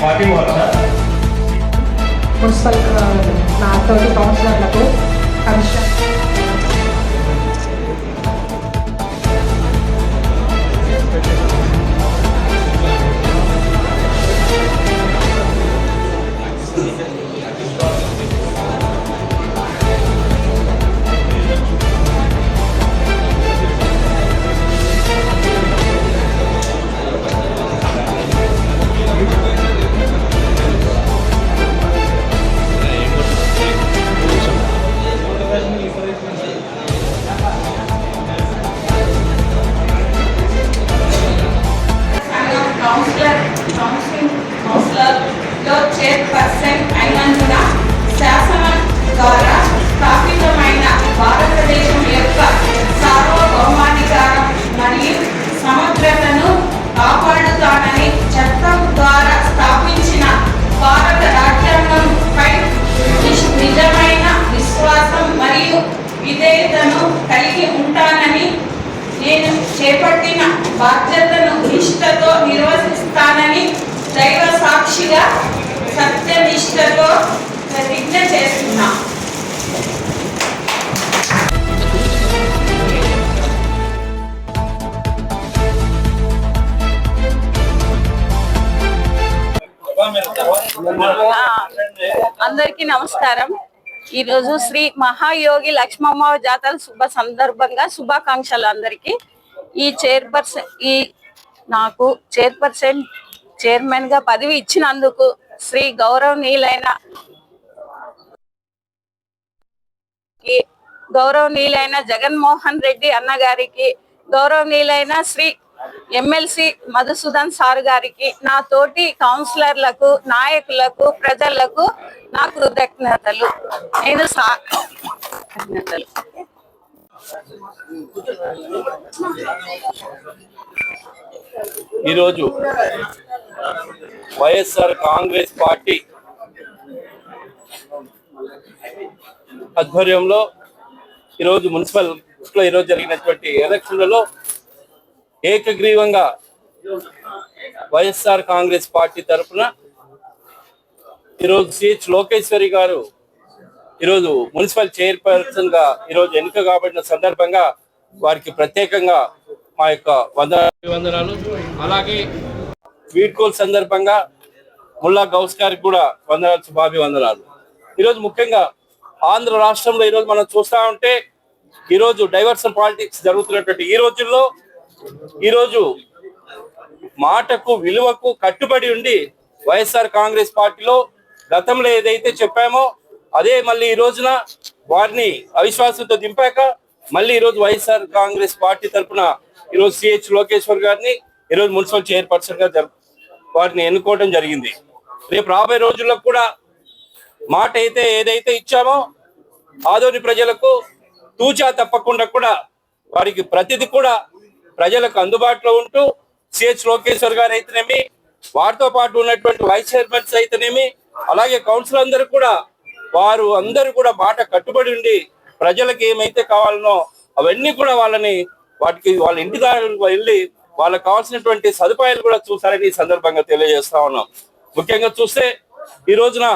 Forty వాట్సా municipal నాతో కౌన్సిలర్లకు commission అందరికీ నమస్కారం. ఈరోజు శ్రీ మహాయోగి లక్ష్మమ్మ జాతర శుభ సందర్భంగా శుభాకాంక్షలు అందరికీ. ఈ చైర్పర్సన్ ఈ నాకు చైర్పర్సన్ చైర్మన్గా పదవి ఇచ్చినందుకు శ్రీ గౌరవనీయులైన గౌరవనీయులైన జగన్మోహన్ రెడ్డి అన్నగారికి గౌరవనీయులైన శ్రీ ఎమ్మెల్సీ మధుసూదన్ సార్ గారికి నా తోటి కౌన్సిలర్లకు నాయకులకు ప్రజలకు నా కృతజ్ఞతలు. నేను సా కృతజ్ఞతలు. ఈరోజు వైఎస్ఆర్ కాంగ్రెస్ పార్టీ ఆధ్వర్యంలో ఈరోజు మున్సిపల్లో ఈరోజు జరిగినటువంటి ఎలక్షన్లలో ఏకగ్రీవంగా వైఎస్ఆర్ కాంగ్రెస్ పార్టీ తరఫున ఈరోజు సిహెచ్ లోకేశ్వరి గారు ఈరోజు మున్సిపల్ చైర్పర్సన్గా ఈరోజు ఎన్నిక కాబట్టిన సందర్భంగా వారికి ప్రత్యేకంగా మా యొక్క వంద వందనాలు. అలాగే వీడ్కోల్ సందర్భంగా ముల్లా గౌస్ గారికి కూడా వందనాలు శుభాభివందనాలు. ఈరోజు ముఖ్యంగా ఆంధ్ర రాష్ట్రంలో ఈరోజు మనం చూస్తా ఉంటే ఈరోజు డైవర్సన్ పాలిటిక్స్ జరుగుతున్నటువంటి ఈ రోజుల్లో ఈరోజు మాటకు విలువకు కట్టుబడి ఉండి వైఎస్ఆర్ కాంగ్రెస్ పార్టీలో గతంలో ఏదైతే చెప్పామో అదే మళ్ళీ ఈ రోజున వారిని అవిశ్వాసంతో దింపాక మళ్ళీ ఈ రోజు వైఎస్ఆర్ కాంగ్రెస్ పార్టీ తరఫున ఈరోజు సిహెచ్ లోకేశ్వర్ గారిని ఈరోజు మున్సిపల్ చైర్పర్సన్గా వారిని ఎన్నుకోవడం జరిగింది. రేపు రాబోయే రోజుల్లో కూడా మాట అయితే ఏదైతే ఇచ్చామో ఆదోని ప్రజలకు తూచా తప్పకుండా కూడా వారికి ప్రతిది కూడా ప్రజలకు అందుబాటులో ఉంటూ సిహెచ్ లోకేశ్వర్ గారు అయితేనేమి వారితో పాటు ఉన్నటువంటి వైస్ చైర్మన్స్ అయితేనేమి అలాగే కౌన్సిల్ అందరూ కూడా వారు అందరూ కూడా మాట కట్టుబడి ఉండి ప్రజలకు ఏమైతే కావాలనో అవన్నీ కూడా వాళ్ళని వాటికి వాళ్ళ ఇంటి దారులకు వెళ్ళి వాళ్ళకి కావాల్సినటువంటి సదుపాయాలు కూడా చూసారని ఈ సందర్భంగా తెలియజేస్తా ఉన్నాం. ముఖ్యంగా చూస్తే ఈ రోజున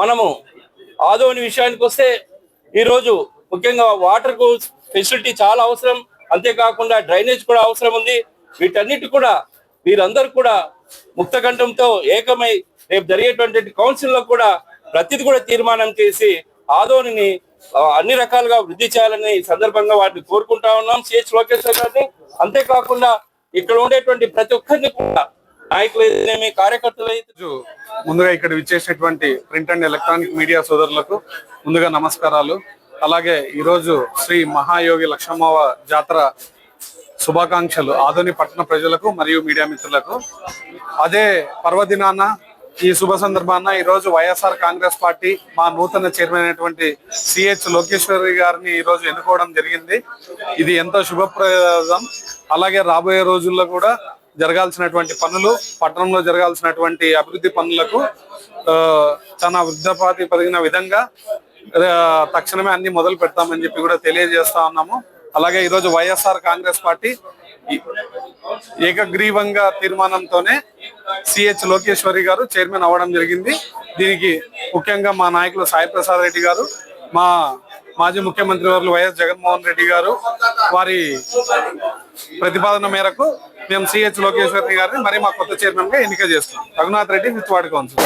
మనము ఆదోని విషయానికి వస్తే ఈరోజు ముఖ్యంగా వాటర్ ఫెసిలిటీ చాలా అవసరం. అంతేకాకుండా డ్రైనేజ్ కూడా అవసరం ఉంది. వీటన్నిటి కూడా వీరందరూ కూడా ముక్తకంఠంతో ఏకమై రేపు జరిగేటువంటి కౌన్సిల్లో కూడా ప్రతిది కూడా తీర్మానం చేసి ఆదోనిని అన్ని రకాలుగా వృద్ధి చేయాలని సందర్భంగా వాటిని కోరుకుంటా ఉన్నాం. సిహెచ్ లోకేశ్వర్ గారిని. అంతేకాకుండా ఇక్కడ ఉండేటువంటి ప్రతి ఒక్కరిని కూడా నాయకులు అయితేనేమి కార్యకర్తలు అయితే ముందుగా ఇక్కడ విచ్చేసినటువంటి ప్రింట్ అండ్ ఎలక్ట్రానిక్ మీడియా సోదరులకు ముందుగా నమస్కారాలు. అలాగే ఈరోజు శ్రీ మహాయోగి లక్ష్మవ జాతర శుభాకాంక్షలు ఆధుని పట్టణ ప్రజలకు మరియు మీడియా మిత్రులకు. అదే పర్వదినాన ఈ శుభ సందర్భాన ఈ రోజు వైఎస్ఆర్ కాంగ్రెస్ పార్టీ మా నూతన చైర్మన్ అయినటువంటి సిహెచ్ లోకేశ్వరి గారిని ఈ రోజు ఎన్నుకోవడం జరిగింది. ఇది ఎంతో శుభప్రదం. అలాగే రాబోయే రోజుల్లో కూడా జరగాల్సినటువంటి పనులు పట్టణంలో జరగాల్సినటువంటి అభివృద్ధి పనులకు తన వృద్ధపాతి పెరిగిన విధంగా తక్షణమే అన్ని మొదలు పెడతామని చెప్పి కూడా తెలియజేస్తా ఉన్నాము. అలాగే ఈరోజు వైఎస్ఆర్ కాంగ్రెస్ పార్టీ ఏకగ్రీవంగా తీర్మానంతోనే సిహెచ్ లోకేశ్వరి గారు చైర్మన్ అవ్వడం జరిగింది. దీనికి ముఖ్యంగా మా నాయకులు సాయి ప్రసాద్ రెడ్డి గారు మా మాజీ ముఖ్యమంత్రి వారు వైఎస్ జగన్మోహన్ రెడ్డి గారు వారి ప్రతిపాదన మేరకు మేము సిహెచ్ లోకేశ్వరి గారిని మరి మా కొత్త చైర్మన్గా ఎన్నిక చేస్తున్నాం. Raghunath Reddy fifth council.